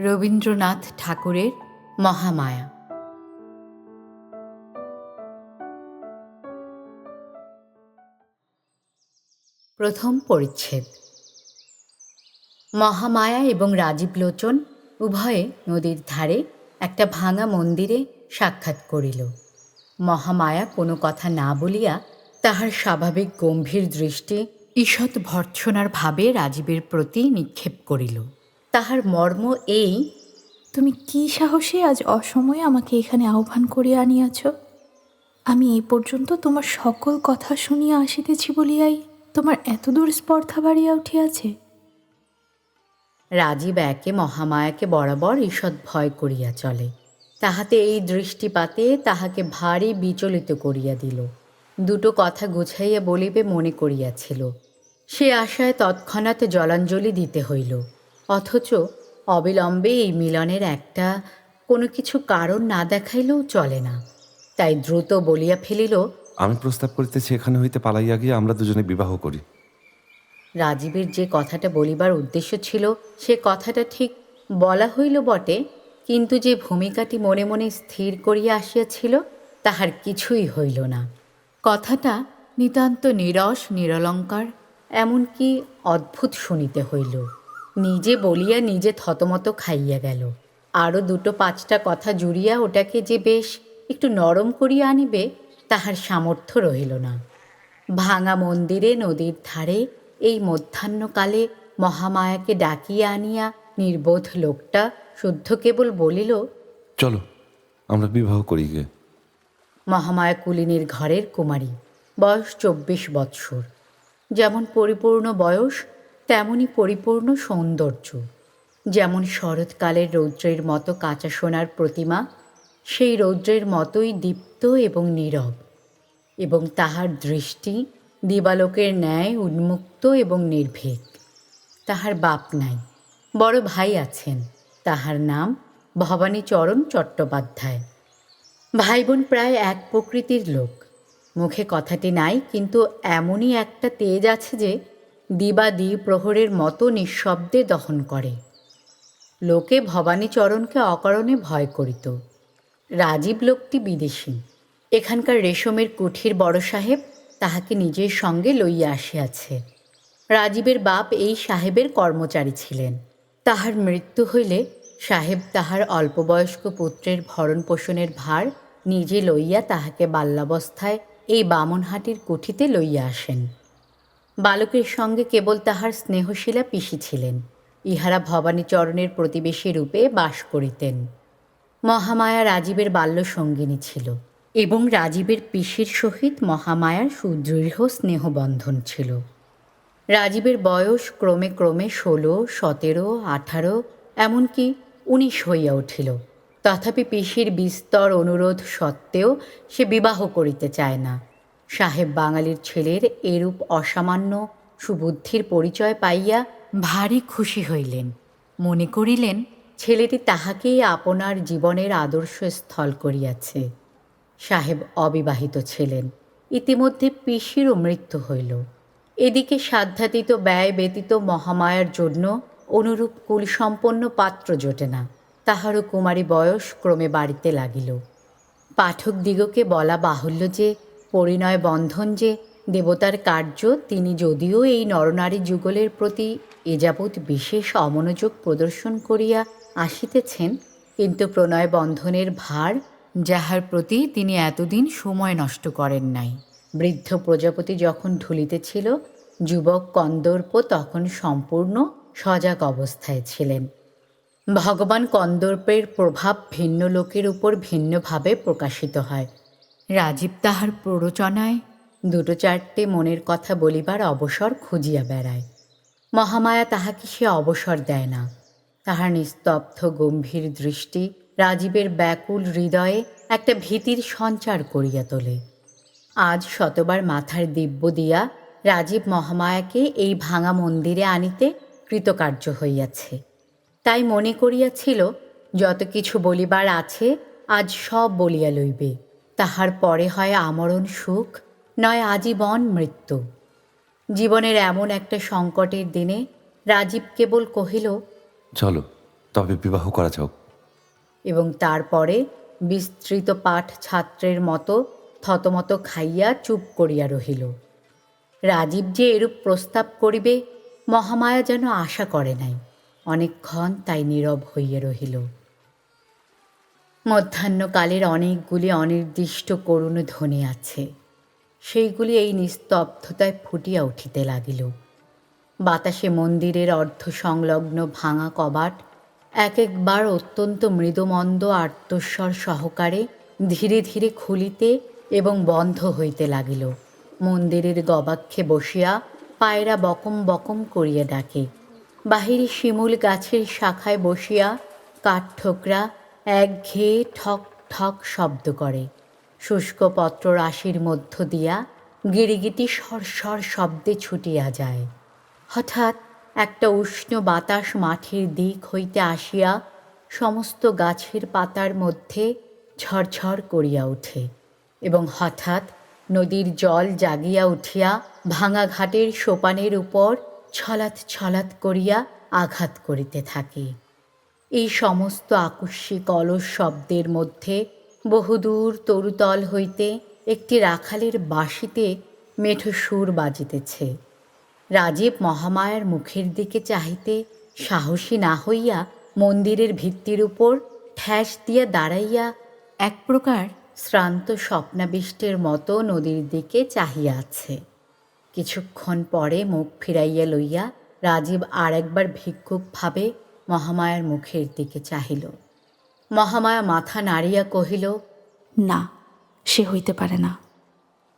রবীন্দ্রনাথ ঠাকুরের মহামায়া। প্রথম পরিচ্ছেদ। মহামায়া এবং রাজীব লোচন উভয়ে নদীর ধারে একটা ভাঙা মন্দিরে সাক্ষাৎ করিল। মহামায়া কোনো কথা না বলিয়া তাহার স্বাভাবিক গম্ভীর দৃষ্টি ঈষৎ ভর্ৎসনার ভাবে রাজীবের প্রতি নিক্ষেপ করিল। তাহার মর্ম এই তুমি কি সাহসে আজ অসময়ে আমাকে এখানে আহ্বান করিয়া আনিয়াছ? আমি এই পর্যন্ত তোমার সকল কথা শুনিয়া আসিতেছি বলিয়াই তোমার এতদূর স্পর্ধা বাড়িয়া উঠিয়াছে। রাজীব একে মহামায়াকে বরাবর ঈষৎ ভয় করিয়া চলে। তাহাতে এই দৃষ্টিপাতে তাহাকে ভারী বিচলিত করিয়া দিল। দুটো কথা গুছাইয়া বলিবে মনে করিয়াছিল। সে আশায় তৎক্ষণাৎ জলাঞ্জলি দিতে হইল। অথচ অবিলম্বে এই মিলনের একটা কোনো কিছু কারণ না দেখাইলেও চলে না। তাই দ্রুত বলিয়া ফেলিল আমি প্রস্তাব করিতেছি এখানে হইতে পালাইয়া গিয়ে আমরা দুজনে বিবাহ করি। রাজীবের যে কথাটা বলিবার উদ্দেশ্য ছিল সে কথাটা ঠিক বলা হইল বটে কিন্তু যে ভূমিকাটি মনে মনে স্থির করিয়া আসিয়াছিল তাহার কিছুই হইল না। কথাটা নিতান্ত নিরস নিরলঙ্কার এমনকি অদ্ভুত শুনিতে হইল। নিজে বলিয়া নিজে থতমত খাইয়া গেল। আরও দুটো পাঁচটা কথা জুড়িয়া ওটাকে যে বেশ একটু নরম করিয়া আনিবে তাহার সামর্থ্য রহিল না। ভাঙা মন্দিরে নদীর ধারে এই মধ্যাহ্নকালে মহামায়াকে ডাকিয়া আনিয়া নির্বোধ লোকটা শুদ্ধ কেবল বলিল চলো আমরা বিবাহ করি গে। মহামায়া কুলিনীর ঘরের কুমারী বয়স চব্বিশ বৎসর। যেমন পরিপূর্ণ বয়স তেমনই পরিপূর্ণ সৌন্দর্য। যেমন শরৎকালের রৌদ্রের মতো কাঁচা সোনার প্রতিমা, সেই রৌদ্রের মতোই দীপ্ত এবং নীরব। এবং তাহার দৃষ্টি দিবালোকের ন্যায় উন্মুক্ত এবং নির্ভীক। তাহার বাপ নাই, বড় ভাই আছেন, তাহার নাম ভবানীচরণ চট্টোপাধ্যায়। ভাই বোন প্রায় এক প্রকৃতির লোক। মুখে কথাটি নাই, কিন্তু এমনই একটা তেজ আছে যে দিবা দ্বি প্রহরের মতো নিঃশব্দে দহন করে। লোকে ভবানীচরণকে অকারণে ভয় করিত। রাজীব লোকটি বিদেশি। এখানকার রেশমের কুঠির বড় সাহেব তাহাকে নিজের সঙ্গে লইয়া আসিয়াছে। রাজীবের বাপ এই সাহেবের কর্মচারী ছিলেন। তাহার মৃত্যু হইলে সাহেব তাহার অল্পবয়স্ক পুত্রের ভরণ পোষণের ভার নিজে লইয়া তাহাকে বাল্যাবস্থায় এই বামনহাটির কুঠিতে লইয়া আসেন। বালকের সঙ্গে কেবল তাহার স্নেহশীলা পিসি ছিলেন। ইহারা ভবানীচরণের প্রতিবেশী রূপে বাস করিতেন। মহামায়া রাজীবের বাল্য সঙ্গিনী ছিল এবং রাজীবের পিসির সহিত মহামায়ার সুদৃঢ় স্নেহবন্ধন ছিল। রাজীবের বয়স ক্রমে ক্রমে ষোলো, সতেরো, আঠারো, এমনকি উনিশ হইয়া উঠিল। তথাপি পিসির বিস্তর অনুরোধ সত্ত্বেও সে বিবাহ করিতে চায় না। সাহেব বাঙালির ছেলের এরূপ অসামান্য সুবুদ্ধির পরিচয় পাইয়া ভারী খুশি হইলেন। মনে করিলেন, ছেলেটি তাহাকেই আপনার জীবনের আদর্শ স্থল করিয়াছে। সাহেব অবিবাহিত ছিলেন। ইতিমধ্যে পিসিরও মৃত্যু হইল। এদিকে সাধ্যাতীত ব্যয় ব্যতীত মহামায়ার জন্য অনুরূপ কুলসম্পন্ন পাত্র জোটে না। তাহারও কুমারী বয়স ক্রমে বাড়িতে লাগিল। পাঠক দিগকে বলা বাহুল্য যে পরিণয় বন্ধন যে দেবতার কার্য, তিনি যদিও এই নরনারী যুগলের প্রতি এ যাবৎ বিশেষ অমনোযোগ প্রদর্শন করিয়া আসিতেছেন, কিন্তু প্রণয় বন্ধনের ভার যাহার প্রতি তিনি এতদিন সময় নষ্ট করেন নাই। বৃদ্ধ প্রজাপতি যখন ঢুলিতেছিল যুবক কন্দর্প তখন সম্পূর্ণ সজাগ অবস্থায় ছিলেন। ভগবান কন্দর্পের প্রভাব ভিন্ন লোকের উপর ভিন্নভাবে প্রকাশিত হয়। রাজীব তাহার প্ররোচনায় দুটো চারটে মনের কথা বলিবার অবসর খুঁজিয়া বেড়ায়। মহামায়া তাহাকে সে অবসর দেয় না। তাহার নিস্তব্ধ, গম্ভীর দৃষ্টি রাজীবের ব্যাকুল হৃদয়ে একটা ভীতির সঞ্চার করিয়া তোলে। আজ শতবার মাথার দিব্য দিয়া রাজীব মহামায়াকে এই ভাঙা মন্দিরে আনিতে কৃতকার্য হইয়াছে। তাই মনে করিয়াছিল, যত কিছু বলিবার আছে, আজ সব বলিয়া লইবে। তাহার পরে হয় আমরণ সুখ নয় আজীবন মৃত্যু। জীবনের এমন একটা সংকটের দিনে রাজীব কেবল কহিল চলো তবে বিবাহ করা যাক। এবং তারপরে বিস্তৃত পাঠ ছাত্রের মতো থতমত খাইয়া চুপ করিয়া রহিল। রাজীব যে এরূপ প্রস্তাব করিবে মহামায়া যেন আশা করে নাই। অনেকক্ষণ তাই নীরব হইয়া রহিল। মধ্যাহ্নকালের অনেকগুলি অনির্দিষ্ট করুণ ধ্বনি আছে। সেইগুলি এই নিস্তব্ধতায় ফুটিয়া উঠিতে লাগিল। বাতাসে মন্দিরের অর্ধ সংলগ্ন ভাঙা কবাট, এক একবার অত্যন্ত মৃদুমন্দ আত্মস্বর সহকারে ধীরে ধীরে খুলিতে এবং বন্ধ হইতে লাগিল। মন্দিরের গবাক্ষে বসিয়া পায়রা বকম বকম করিয়া ডাকে। বাহিরে শিমুল গাছের শাখায় বসিয়া কাঠঠোকরা একঘেয়ে ঠক ঠক শব্দ করে। শুষ্ক পত্র রাশির মধ্য দিয়া গিরিগিটি সরসর শব্দে ছুটিয়া যায়। হঠাৎ একটা উষ্ণ বাতাস মাঠের দিক হইতে আসিয়া সমস্ত গাছের পাতার মধ্যে ঝরঝর করিয়া ওঠে এবং হঠাৎ নদীর জল জাগিয়া উঠিয়া ভাঙা ঘাটের সোপানের উপর ছলাৎ ছলাৎ করিয়া আঘাত করিতে থাকে। এই সমস্ত আকস্মিক অলস শব্দের মধ্যে বহুদূর তরুতল হইতে একটি রাখালের বাঁশিতে মেঠো সুর বাজিতেছে। রাজীব মহামায়ার মুখের দিকে চাহিতে সাহসী না হইয়া মন্দিরের ভিত্তির উপর ঠ্যাস দিয়া দাঁড়াইয়া এক প্রকার শ্রান্ত স্বপ্নাবিষ্টের মতো নদীর দিকে চাহিয়া আছে। কিছুক্ষণ পরে মুখ ফিরাইয়া লইয়া রাজীব আর একবার ভিক্ষুকভাবে মহামায়ার মুখের দিকে চাহিল। মহামায়া মাথা নাড়িয়া কহিল না সে হইতে পারে না।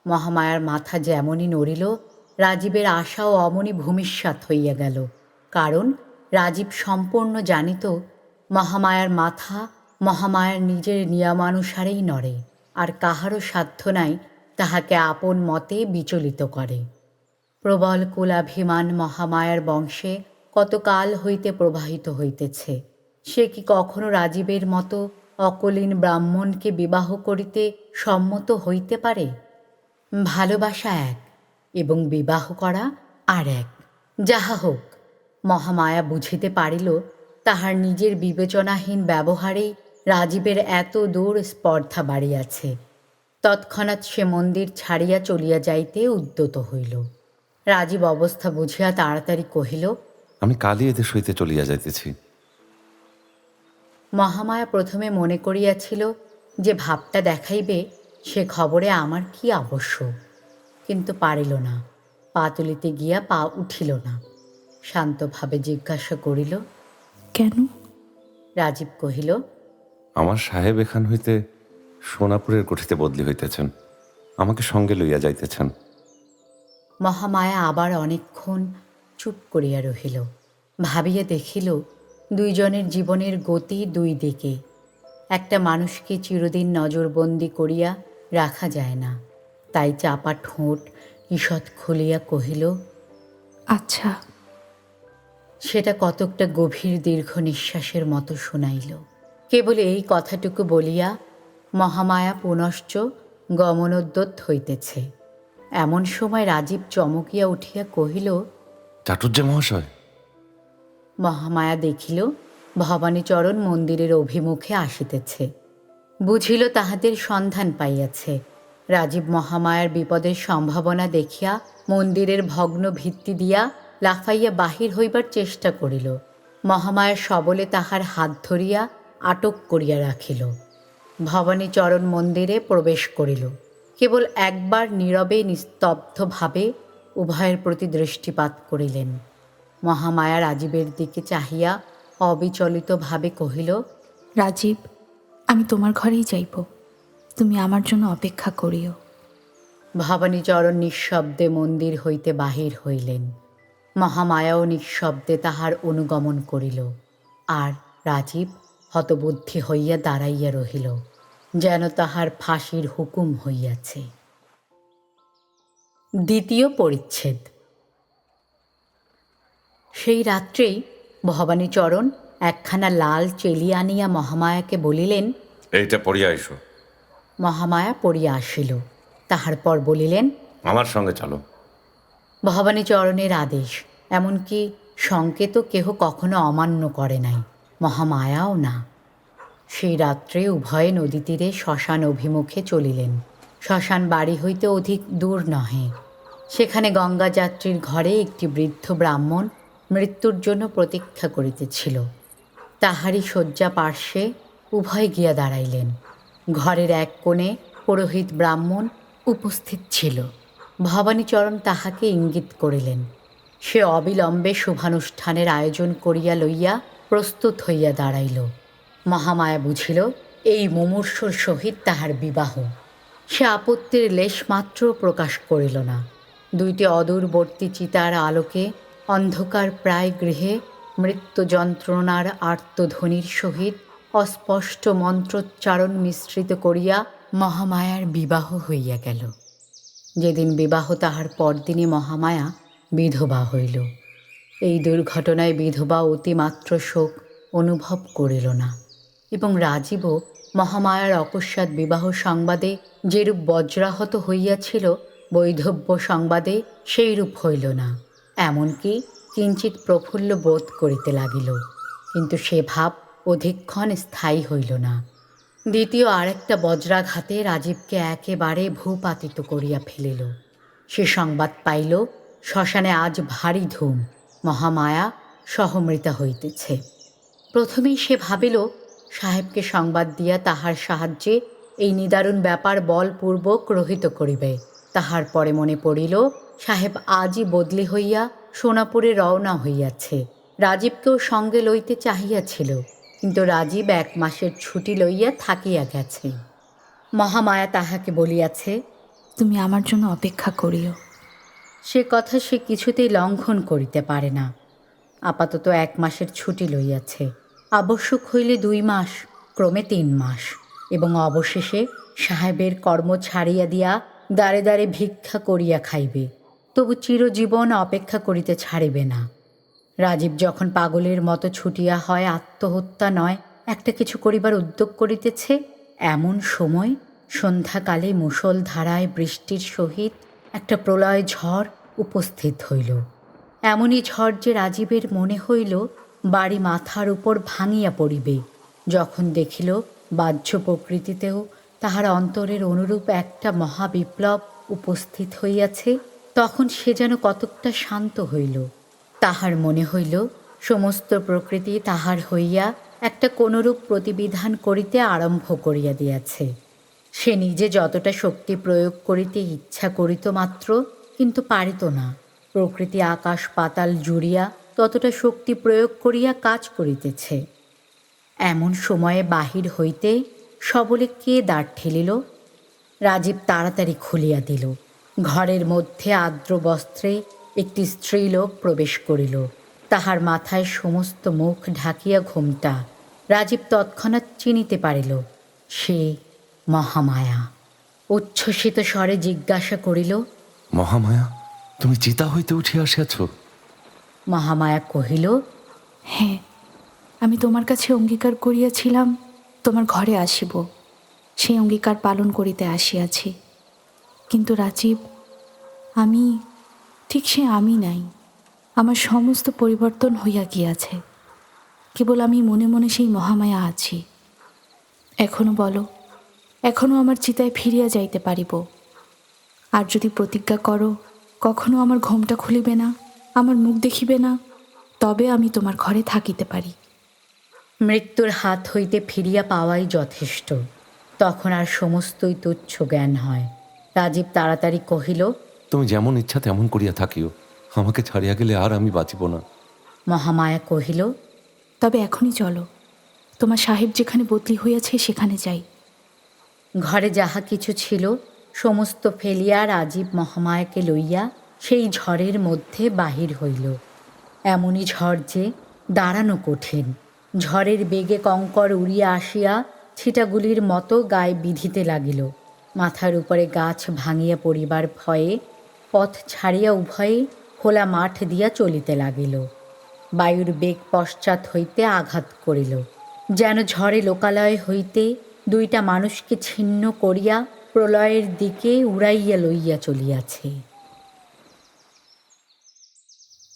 মহামায়ার মাথা যেমনই নড়িল রাজীবের আশাও অমনি ভূমিষ্যাত হইয়া গেল। কারণ রাজীব সম্পূর্ণ জানিত মহামায়ার মাথা মহামায়ার নিজের নিয়মানুসারেই নড়ে আর কাহারও সাধ্য নাই তাহাকে আপন মতে বিচলিত করে। প্রবল কুলাভিমান মহামায়ার বংশে কতকাল হইতে প্রবাহিত হইতেছে? সে কি কখনো রাজীবের মতো অকলিন ব্রাহ্মণকে বিবাহ করিতে সম্মত হইতে পারে? ভালোবাসা এক এবং বিবাহ করা আর এক। যাহা হোক, মহামায়া বুঝিতে পারিল, তাহার নিজের বিবেচনাহীন ব্যবহারেই রাজীবের এত দূর স্পর্ধা বাড়িয়াছে। তৎক্ষণাৎ সে মন্দির ছাড়িয়া চলিয়া যাইতে উদ্যত হইল। রাজীব অবস্থা বুঝিয়া তাড়াতাড়ি কহিল আমি কালই এদের সহিতে চলিয়া যাইতেছি। মহামায়া প্রথমে মনে করিয়াছিল যে ভাবটা দেখাইবে সে খবরে আমার কি আবশ্যক? কিন্তু পারিল না পা তুলিতে গিয়া পা উঠিল না। শান্তভাবে জিজ্ঞাসা করিল কেন? রাজীব কহিল আমার সাহেব এখান হইতে সোনাপুরের কোঠিতে বদলি হইতেছেন আমাকে সঙ্গে লইয়া যাইতেছেন। মহামায়া আবার অনেকক্ষণ চুপ করিয়া রহিল। ভাবিয়া দেখিল দুইজনের জীবনের গতি দুই দিকে। একটা মানুষকে চিরদিন নজরবন্দি করিয়া রাখা যায় না। তাই চাপা ঠোঁট ঈষৎ খুলিয়া কহিল আচ্ছা। সেটা কতকটা গভীর দীর্ঘ নিঃশ্বাসের মতো শুনাইল। কেবল এই কথাটুকু বলিয়া মহামায়া পুনশ্চ গমনোদ্যত হইতেছে। এমন সময় রাজীব চমকিয়া উঠিয়া কহিল চাটুর্য মহাশয়। মহামায়া দেখিল, ভবানীচরণ মন্দিরের অভিমুখে আসিতেছে। বুঝিল তাহাদের সন্ধান পাইয়াছে। রাজীব মহামায়ার বিপদের সম্ভাবনা দেখিয়া মন্দিরের ভগ্ন ভিত্তি দিয়া লাফাইয়া বাহির হইবার চেষ্টা করিল। মহামায়ার সবলে তাহার হাত ধরিয়া আটক করিয়া রাখিল। ভবানীচরণ মন্দিরে প্রবেশ করিল। কেবল একবার নীরবে নিস্তব্ধভাবে উভয়ের প্রতি দৃষ্টিপাত করিলেন। মহামায়া রাজীবের দিকে চাহিয়া অবিচলিতভাবে কহিল রাজীব আমি তোমার ঘরেই যাইব। তুমি আমার জন্য অপেক্ষা করিও। ভবানীচরণ নিঃশব্দে মন্দির হইতে বাহির হইলেন। মহামায়াও নিঃশব্দে তাহার অনুগমন করিল। আর রাজীব হতবুদ্ধি হইয়া দাঁড়াইয়া রহিল যেন তাহার ফাঁসির হুকুম হইয়াছে। দ্বিতীয় পরিচ্ছেদ। সেই রাত্রেই ভবানীচরণ একখানা লাল চেলি আনিয়া মহামায়াকে বলিলেন এইটা পড়িয়া এসো। মহামায়া পড়িয়া আসিল। তাহার পর বলিলেন আমার সঙ্গে চলো। ভবানীচরণের আদেশ এমনকি সংকেতও কেহ কখনো অমান্য করে নাই মহামায়াও না। সেই রাত্রে উভয়ে নদী তীরে শ্মশান অভিমুখে চলিলেন। শ্মশান বাড়ি হইতে অধিক দূর নহে। সেখানে গঙ্গা যাত্রীর ঘরে একটি বৃদ্ধ ব্রাহ্মণ মৃত্যুর জন্য প্রতীক্ষা করিতেছিল। তাহারই শয্যা পার্শ্বে উভয় গিয়া দাঁড়াইলেন। ঘরের এক কোণে পুরোহিত ব্রাহ্মণ উপস্থিত ছিল। ভবানীচরণ তাহাকে ইঙ্গিত করিলেন। সে অবিলম্বে শুভানুষ্ঠানের আয়োজন করিয়া লইয়া প্রস্তুত হইয়া দাঁড়াইল। মহামায়া বুঝিল, এই মুমূর্ষুর সহিত তাহার বিবাহ। সে আপত্তির লেশমাত্র প্রকাশ করিল না। দুইটি অদূরবর্তী চিতার আলোকে অন্ধকার প্রায় গৃহে মৃত্যু যন্ত্রণার আর্তধ্বনির সহিত অস্পষ্ট মন্ত্রোচ্চারণ মিশ্রিত করিয়া মহামায়ার বিবাহ হইয়া গেল। যেদিন বিবাহ তাহার পরদিনই মহামায়া বিধবা হইল। এই দুর্ঘটনায় বিধবা অতিমাত্র শোক অনুভব করিল না এবং রাজীবও মহামায়ার অকস্মাৎ বিবাহ সংবাদে যেরূপ বজ্রাহত হইয়াছিল, বৈধব্য সংবাদে সেইরূপ হইল না। এমনকি কিঞ্চিত প্রফুল্ল বোধ করিতে লাগিল, কিন্তু সে ভাব অধিকক্ষণ স্থায়ী হইল না। দ্বিতীয় আরেকটা বজ্রাঘাতে রাজীবকে একেবারে ভূপাতিত করিয়া ফেলিল। সে সংবাদ পাইল, শ্মশানে আজ ভারী ধুম, মহামায়া সহমৃতা হইতেছে। প্রথমেই সে ভাবিল সাহেবকে সংবাদ দিয়া তাহার সাহায্যে এই নিদারুণ ব্যাপার বলপূর্বক রহিত করিবে। তাহার পরে মনে পড়িল সাহেব আজই বদলি হইয়া সোনাপুরে রওনা হইয়াছে। রাজীবকেও সঙ্গে লইতে চাহিয়াছিল কিন্তু রাজীব এক মাসের ছুটি লইয়া থাকিয়া গেছে। মহামায়া তাহাকে বলিয়াছে তুমি আমার জন্য অপেক্ষা করিও। সে কথা সে কিছুতেই লঙ্ঘন করিতে পারে না। আপাতত এক মাসের ছুটি লইয়াছে। আবশ্যক হইলে দুই মাস, ক্রমে তিন মাস এবং অবশেষে সাহেবের কর্ম ছাড়িয়া দিয়া দ্বারে দ্বারে ভিক্ষা করিয়া খাইবে। তবু চিরজীবন অপেক্ষা করিতে ছাড়িবে না। রাজীব যখন পাগলের মতো ছুটিয়া হয়, আত্মহত্যা নয়, একটা কিছু করিবার উদ্যোগ করিতেছে, এমন সময় সন্ধ্যাকালে মুষলধারায় বৃষ্টির সহিত একটা প্রলয় ঝড় উপস্থিত হইল। এমনই ঝড় যে রাজীবের মনে হইল বাড়ি মাথার উপর ভাঙিয়া পড়িবে, যখন দেখিল বাহ্য প্রকৃতিতেও তাহার অন্তরের অনুরূপ একটা মহাবিপ্লব উপস্থিত হইয়াছে, তখন সে যেন কতকটা শান্ত হইল। তাহার মনে হইল, সমস্ত প্রকৃতি তাহার হইয়া একটা কোনরূপ প্রতিবিধান করিতে আরম্ভ করিয়া দিয়াছে। সে নিজে যতটা শক্তি প্রয়োগ করিতে ইচ্ছা করিত মাত্র, কিন্তু পারিত না। প্রকৃতি আকাশ পাতাল জুড়িয়া ততটা শক্তি প্রয়োগ করিয়া কাজ করিতেছে। এমন সময়ে বাহির হইতে সবলে কে দাঁড় ঠেলিল? রাজীব তাড়াতাড়ি খুলিয়া দিল। ঘরের মধ্যে আর্দ্র বস্ত্রে একটি স্ত্রীলোক প্রবেশ করিল। তাহার মাথায় সমস্ত মুখ ঢাকিয়া ঘোমটা রাজীব তৎক্ষণাৎ চিনিতে পারিল, সে মহামায়া। উচ্ছ্বসিত স্বরে জিজ্ঞাসা করিল, মহামায়া, তুমি চিতা হইতে উঠিয়া আসিয়াছ? মহামায়া কহিল হ্যাঁ আমি তোমার কাছে অঙ্গীকার করিয়াছিলাম, তোমার ঘরে আসিব। সেই অঙ্গীকার পালন করিতে আসিয়াছি। কিন্তু রাজীব, আমি, ঠিক সে আমি নাই। আমার সমস্ত পরিবর্তন হইয়া গিয়াছে। কেবল আমি মনে মনে সেই মহামায়া আছি। এখনও বলো, এখনও আমার চিতায় ফিরিয়া যাইতে পারিব। আর যদি প্রতিজ্ঞা করো, কখনো আমার ঘোমটা খুলিবে না? আমার মুখ দেখিবে না তবে আমি তোমার ঘরে থাকিতে পারি। মৃত্যুর হাত হইতে ফিরিয়া পাওয়াই যথেষ্ট। তখন আর সমস্তই তুচ্ছ জ্ঞান হয়। রাজীব তাড়াতাড়ি কহিল তুমি যেমন ইচ্ছা তেমন করিয়া থাকিও। আমাকে ছাড়িয়া গেলে আর আমি বাঁচিব না। মহামায়া কহিল তবে এখনই চলো। তোমার সাহেব যেখানে বদলি হইয়াছে সেখানে যাই। ঘরে যাহা কিছু ছিল সমস্ত ফেলিয়া রাজীব মহামায়াকে লইয়া সেই ঝড়ের মধ্যে বাহির হইল। এমনই ঝড় যে দাঁড়ানো কঠিন। ঝড়ের বেগে কঙ্কর উড়িয়া আসিয়া ছিটাগুলির মতো গায়ে বিধিতে লাগিল। মাথার উপরে গাছ ভাঙিয়া পড়িবার ভয়ে পথ ছাড়িয়া উভয়ে খোলা মাঠ দিয়া চলিতে লাগিল। বায়ুর বেগ পশ্চাৎ হইতে আঘাত করিল। যেন ঝড়ে লোকালয় হইতে দুইটা মানুষকে ছিন্ন করিয়া প্রলয়ের দিকে উড়াইয়া লইয়া চলিয়াছে।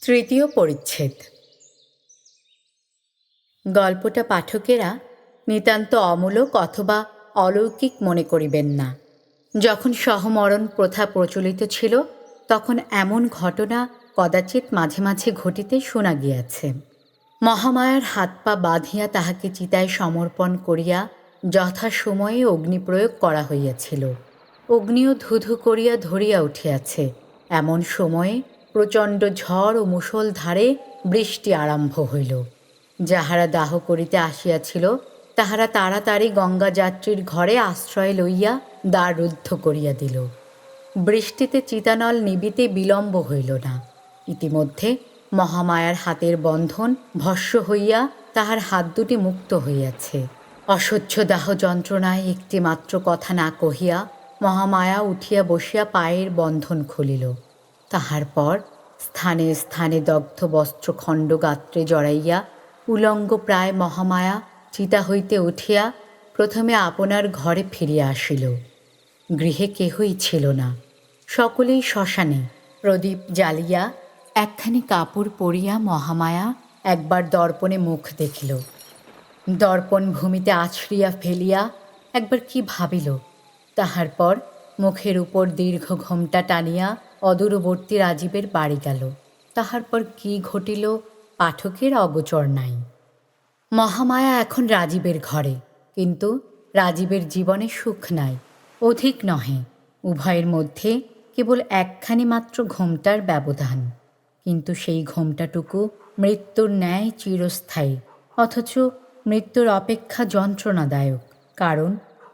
তৃতীয় পরিচ্ছেদ। গল্পটা পাঠকেরা নিতান্ত অমূলক অথবা অলৌকিক মনে করিবেন না। যখন সহমরণ প্রথা প্রচলিত ছিল, তখন এমন ঘটনা কদাচিৎ মাঝে মাঝে ঘটিতে শোনা গিয়াছে। মহামায়ার হাত পা বাঁধিয়া তাহাকে চিতায় সমর্পণ করিয়া যথাসময়ে অগ্নিপ্রয়োগ করা হইয়াছিল। অগ্নিও ধুধু করিয়া ধরিয়া উঠিয়াছে। এমন সময়ে প্রচণ্ড ঝড় ও মুষলধারে বৃষ্টি আরম্ভ হইল। যাহারা দাহ করিতে আসিয়াছিল, তাহারা তাড়াতাড়ি গঙ্গা যাত্রীর ঘরে আশ্রয় লইয়া দ্বার রুদ্ধ করিয়া দিল। বৃষ্টিতে চিতানল নিবিতে বিলম্ব হইল না। ইতিমধ্যে মহামায়ার হাতের বন্ধন ভস্য হইয়া তাহার হাত দুটি মুক্ত হইয়াছে। অসহ্য দাহ যন্ত্রণায় একটি মাত্র কথা না কহিয়া মহামায়া উঠিয়া বসিয়া পায়ের বন্ধন খুলিল। তাহার পর স্থানে স্থানে দগ্ধ বস্ত্র খণ্ড গাত্রে জড়াইয়া উলঙ্গ প্রায় মহামায়া চিতা হইতে উঠিয়া প্রথমে আপনার ঘরে ফিরিয়া আসিল। গৃহে কেহই ছিল না। সকলেই শ্মশানে প্রদীপ জ্বালিয়া একখানি কাপড় পরিয়া মহামায়া একবার দর্পণে মুখ দেখিল। দর্পণ ভূমিতে আছড়িয়া ফেলিয়া একবার কি ভাবিল? তাহার পর মুখের উপর দীর্ঘ ঘোমটা টানিয়া অদূরবর্তী রাজীবের বাড়ি গেল। তাহার পর কি ঘটিল পাঠকের অগোচর নাই। মহামায়া এখন রাজীবের ঘরে, কিন্তু রাজীবের জীবনে সুখ নাই, অধিক নহে। উভয়ের মধ্যে কেবল একখানি মাত্র ঘোমটার ব্যবধান, কিন্তু সেই ঘোমটাটুকু মৃত্যুর ন্যায় চিরস্থায়ী, অথচ মৃত্যুর অপেক্ষা যন্ত্রণাদায়ক, কারণ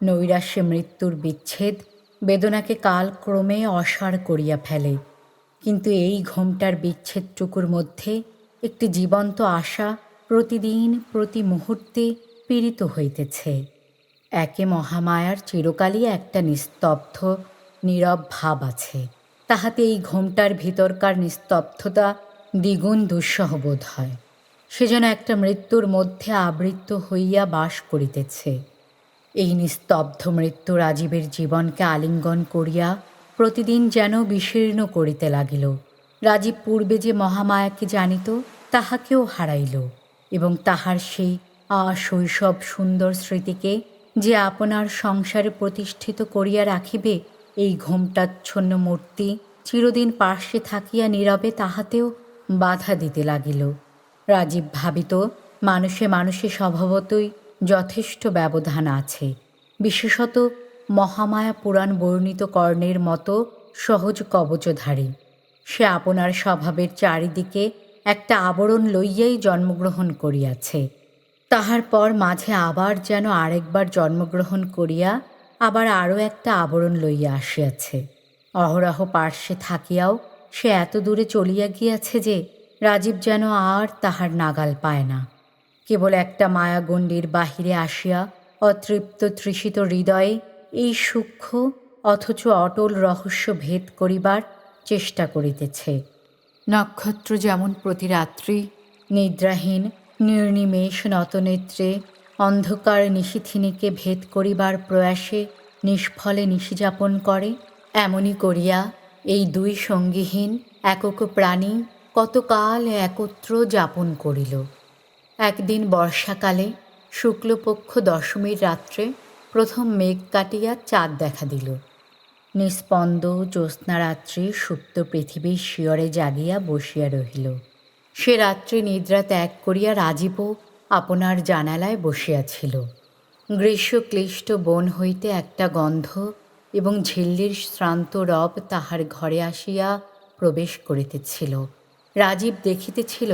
নৈরাশ্যে মৃত্যুর বিচ্ছেদ বেদনাকে কালক্রমে অসার করিয়া ফেলে। কিন্তু এই ঘোমটার বিচ্ছেদটুকুর মধ্যে একটি জীবন্ত আশা প্রতিদিন, প্রতি মুহূর্তে পীড়িত হইতেছে। একে মহামায়ার চিরকালই একটা নিস্তব্ধ, নীরব ভাব আছে। তাহাতে এই ঘোমটার ভিতরকার নিস্তব্ধতা দ্বিগুণ দুঃসহ বোধ হয়। সে যেন একটা মৃত্যুর মধ্যে আবৃত হইয়া বাস করিতেছে। এই নিস্তব্ধ মৃত্যু রাজীবের জীবনকে আলিঙ্গন করিয়া প্রতিদিন যেন বিশীর্ণ করিতে লাগিল। রাজীব পূর্বে যে মহামায়াকে জানিত, তাহাকেও হারাইল এবং তাহার সেই আশৈশব সুন্দর স্মৃতিকে যে আপনার সংসারে প্রতিষ্ঠিত করিয়া রাখিবে, এই ঘোমটাচ্ছন্ন মূর্তি চিরদিন পার্শ্বে থাকিয়া নীরবে তাহাতেও বাধা দিতে লাগিল। রাজীব ভাবিত, মানুষে মানুষে স্বভাবতই যথেষ্ট ব্যবধান আছে। বিশেষত মহামায়া পুরাণ বর্ণিত কর্ণের মতো সহজ কবচধারী। সে আপনার স্বভাবের চারিদিকে একটা আবরণ লইয়াই জন্মগ্রহণ করিয়াছে। তাহার পর মাঝে আবার যেন আরেকবার জন্মগ্রহণ করিয়া আবার আরও একটা আবরণ লইয়া আসিয়াছে। অহরহ পার্শ্বে থাকিয়াও সে এত দূরে চলিয়া গিয়াছে যে রাজীব যেন আর তাহার নাগাল পায় না। কেবল একটা মায়াগণ্ডির বাহিরে আসিয়া অতৃপ্ত তৃষিত হৃদয়ে এই সূক্ষ্ম অথচ অটল রহস্য ভেদ করিবার চেষ্টা করিতেছে। নক্ষত্র যেমন প্রতি রাত্রি নিদ্রাহীন নির্নিমেষ নতনেত্রে অন্ধকার নিশিথিনীকে ভেদ করিবার প্রয়াসে নিষ্ফলে নিশিযাপন করে এমনই করিয়া এই দুই সঙ্গীহীন একক প্রাণী কতকাল একত্র যাপন করিল। একদিন বর্ষাকালে শুক্লপক্ষ দশমীর রাত্রে প্রথম মেঘ কাটিয়া চাঁদ দেখা দিল। নিস্পন্দ জ্যোৎস্নারাত্রি সুপ্ত পৃথিবীর শিয়রে জাগিয়া বসিয়া রহিল। সে রাত্রি নিদ্রা ত্যাগ করিয়া রাজীবও আপনার জানালায় বসিয়াছিল গ্রীষ্মক্লিষ্ট বন হইতে একটা গন্ধ এবং ঝিল্লির শ্রান্ত রব তাহার ঘরে আসিয়া প্রবেশ করিতেছিল। রাজীব দেখিতেছিল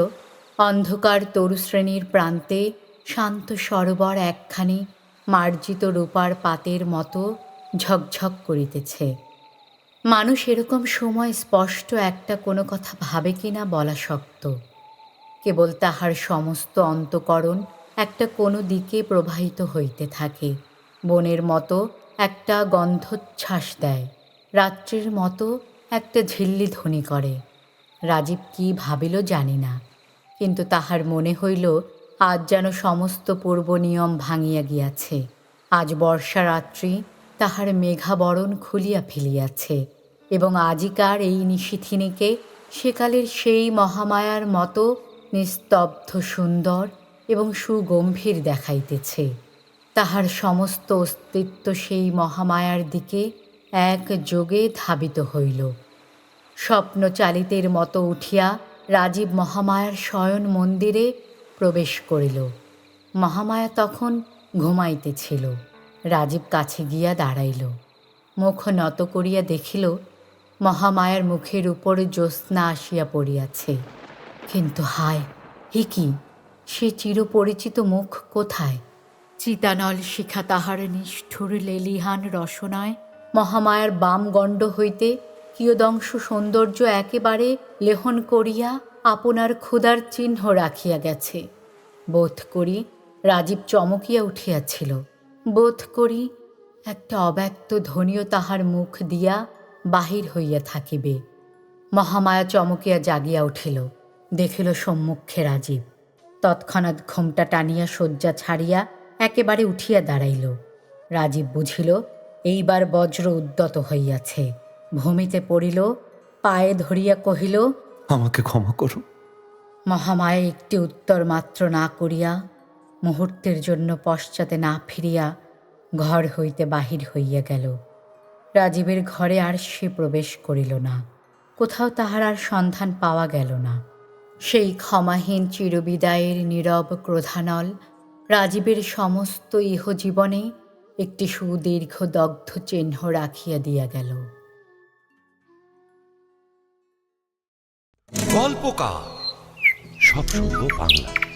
অন্ধকার তরুশ্রেণীর প্রান্তে শান্ত সরোবর একখানি মার্জিত রূপার পাতের মতো ঝকঝক করিতেছে। মানুষ এরকম সময় স্পষ্ট একটা কোনো কথা ভাবে কিনা বলা শক্ত। কেবল তাহার সমস্ত অন্তকরণ একটা কোনো দিকে প্রবাহিত হইতে থাকে। বনের মতো একটা গন্ধচ্ছ্বাস দেয়। রাত্রির মতো একটা ঝিল্লি ধ্বনি করে। রাজীব কি ভাবিল জানি না। কিন্তু তাহার মনে হইল, আজ যেন সমস্ত পূর্ব নিয়ম ভাঙিয়া গিয়াছে। আজ বর্ষা রাত্রি, তাহার মেঘাবরণ খুলিয়া ফেলিয়াছে, এবং আজিকার এই নিশিথিনীকে সেকালের সেই মহামায়ার মতো নিস্তব্ধ, সুন্দর এবং সুগম্ভীর দেখাইতেছে। তাহার সমস্ত অস্তিত্ব সেই মহামায়ার দিকে এক যোগে ধাবিত হইল। স্বপ্ন চালিতের মতো উঠিয়া রাজীব মহামায়ার শয়ন মন্দিরে প্রবেশ করিল। মহামায়া তখন ঘুমাইতেছিল রাজীব কাছে গিয়া দাঁড়াইল। মুখ নত করিয়া দেখিল, মহামায়ার মুখের উপর জ্যোৎস্না আসিয়া পড়িয়াছে। কিন্তু হায়, হে কি? সে চিরপরিচিত মুখ কোথায়? চিতানল শিখা তাহার নিষ্ঠুর লেলিহান রসনায় মহামায়ার বাম গণ্ড হইতে কিয়দংশ সৌন্দর্য একেবারে লেহন করিয়া আপনার ক্ষুধার চিহ্ন রাখিয়া গেছে। বোধ করি রাজীব চমকিয়া উঠিয়াছিল। বোধ করি একটা অব্যক্ত ধ্বনিও তাহার মুখ দিয়া বাহির হইয়া থাকিবে। মহামায়া চমকিয়া জাগিয়া উঠিল। দেখিল সম্মুখে রাজীব। তৎক্ষণাৎ ঘোমটা টানিয়া শয্যা ছাড়িয়া একেবারে উঠিয়া দাঁড়াইল। রাজীব বুঝিল, এইবার বজ্র উদ্যত হইয়াছে। ভূমিতে পড়িল পায়ে ধরিয়া কহিল আমাকে ক্ষমা করো। মহামায়া একটি উত্তর মাত্র না করিয়া মুহূর্তের জন্য পশ্চাতে না ফিরিয়া ঘর হইতে বাহির হইয়া গেল। রাজীবের ঘরে আর সে প্রবেশ করিল না। কোথাও তাহার আর সন্ধান পাওয়া গেল না। সেই ক্ষমাহীন চিরবিদায়ের নীরব ক্রোধানল রাজীবের সমস্ত ইহজীবনে একটি সুদীর্ঘ দগ্ধ চিহ্ন রাখিয়া দিয়া গেল। গল্পকার। সব শুনব বাংলা